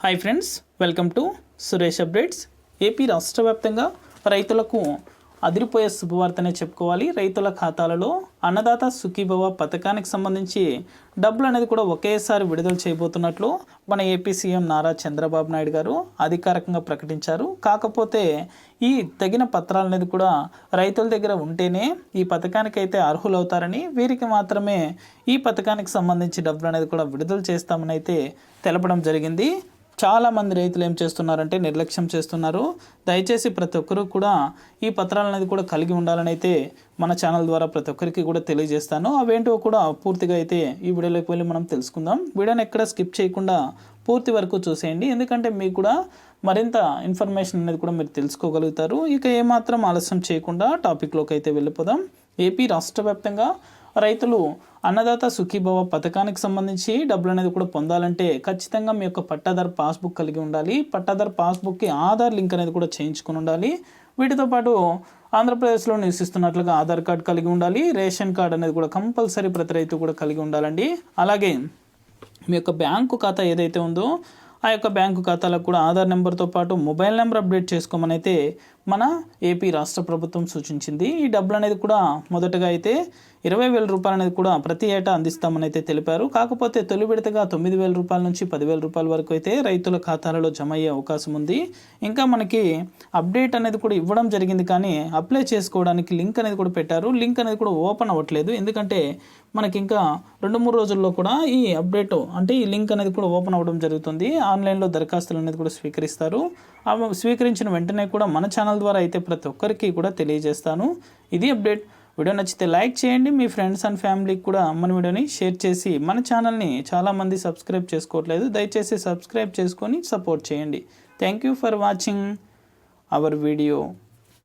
Hi friends welcome to Suresh updates AP రాష్ట్ర వ్యాప్తంగా రైతులకు అదిరిపోయే శుభవార్తనే చెప్పుకోవాలి. రైతుల ఖాతాలలో అన్నదాత సుఖీభవ పథకానికి సంబంధించి డబ్బులు అనేది కూడా ఒకేసారి విడుదల చేయబోతున్నట్లు మన ఏపీ సీఎం నారా చంద్రబాబు నాయుడు గారు అధికారికంగా ప్రకటించారు. కాకపోతే ఈ తగిన పత్రాలు అనేది కూడా రైతుల దగ్గర ఉంటేనే ఈ పథకానికి అయితే అర్హులవుతారని వీరికి మాత్రమే ఈ పథకానికి సంబంధించి డబ్బులు అనేది కూడా విడుదల చేస్తామని అయితే తెలపడం జరిగింది. చాలా మంది రైతులు ఏం చేస్తున్నారంటే నిర్లక్ష్యం చేస్తున్నారు. దయచేసి ప్రతి ఒక్కరూ కూడా ఈ పత్రాలు అనేది కూడా కలిగి ఉండాలని అయితే మన ఛానల్ ద్వారా ప్రతి ఒక్కరికి కూడా తెలియజేస్తాను. అవేంటో కూడా పూర్తిగా అయితే ఈ వీడియోలోకి వెళ్ళి మనం తెలుసుకుందాం. వీడియోని ఎక్కడ స్కిప్ చేయకుండా పూర్తి వరకు చూసేయండి. ఎందుకంటే మీకు కూడా మరింత ఇన్ఫర్మేషన్ అనేది కూడా మీరు తెలుసుకోగలుగుతారు. ఇక ఏమాత్రం ఆలస్యం చేయకుండా టాపిక్లోకి అయితే వెళ్ళిపోదాం. ఏపీ రాష్ట్ర వ్యాప్తంగా రైతులు అన్నదాత సుఖీభవ పథకానికి సంబంధించి డబ్బులు అనేది కూడా పొందాలంటే ఖచ్చితంగా మీ యొక్క పట్టాదారు పాస్బుక్ కలిగి ఉండాలి. పట్టాదారు పాస్బుక్కి ఆధార్ లింక్ అనేది కూడా చేయించుకుని ఉండాలి. వీటితో పాటు ఆంధ్రప్రదేశ్లో నివసిస్తున్నట్లుగా ఆధార్ కార్డ్ కలిగి ఉండాలి. రేషన్ కార్డ్ అనేది కూడా కంపల్సరీ ప్రతి రైతు కూడా కలిగి ఉండాలండి. అలాగే మీ యొక్క బ్యాంకు ఖాతా ఏదైతే ఉందో ఆ యొక్క బ్యాంకు ఖాతాలకు కూడా ఆధార్ నెంబర్తో పాటు మొబైల్ నెంబర్ అప్డేట్ చేసుకోమనైతే మన ఏపీ రాష్ట్ర ప్రభుత్వం సూచించింది. ఈ డబ్బులు అనేది కూడా మొదటగా అయితే ఇరవై వేల రూపాయలు అనేది కూడా ప్రతి ఏటా అందిస్తామని అయితే తెలిపారు. కాకపోతే తొలి విడతగా తొమ్మిది వేల రూపాయల నుంచి పదివేల రూపాయల వరకు అయితే రైతుల ఖాతాలలో జమ అయ్యే అవకాశం ఉంది. ఇంకా మనకి అప్డేట్ అనేది కూడా ఇవ్వడం జరిగింది కానీ అప్లై చేసుకోవడానికి లింక్ అనేది కూడా పెట్టారు. లింక్ అనేది కూడా ఓపెన్ అవ్వట్లేదు. ఎందుకంటే మనకి ఇంకా రెండు మూడు రోజుల్లో కూడా ఈ అప్డేట్ అంటే ఈ లింక్ అనేది కూడా ఓపెన్ అవ్వడం జరుగుతుంది. ఆన్లైన్లో దరఖాస్తులు అనేది కూడా స్వీకరిస్తారు. ఆ స్వీకరించిన వెంటనే కూడా మన ఛానల్ ద్వారా అయితే ప్రతి ఒక్కరికి కూడా తెలియజేస్తాను. ఇది అప్డేట్. వీడియో నచ్చితే లైక్ చేయండి. మీ ఫ్రెండ్స్ అండ్ ఫ్యామిలీకి కూడా మన వీడియోని షేర్ చేసి మన ఛానల్ని చాలామంది సబ్స్క్రైబ్ చేసుకోవట్లేదు. దయచేసి సబ్స్క్రైబ్ చేసుకొని సపోర్ట్ చేయండి. Thank you for watching our video.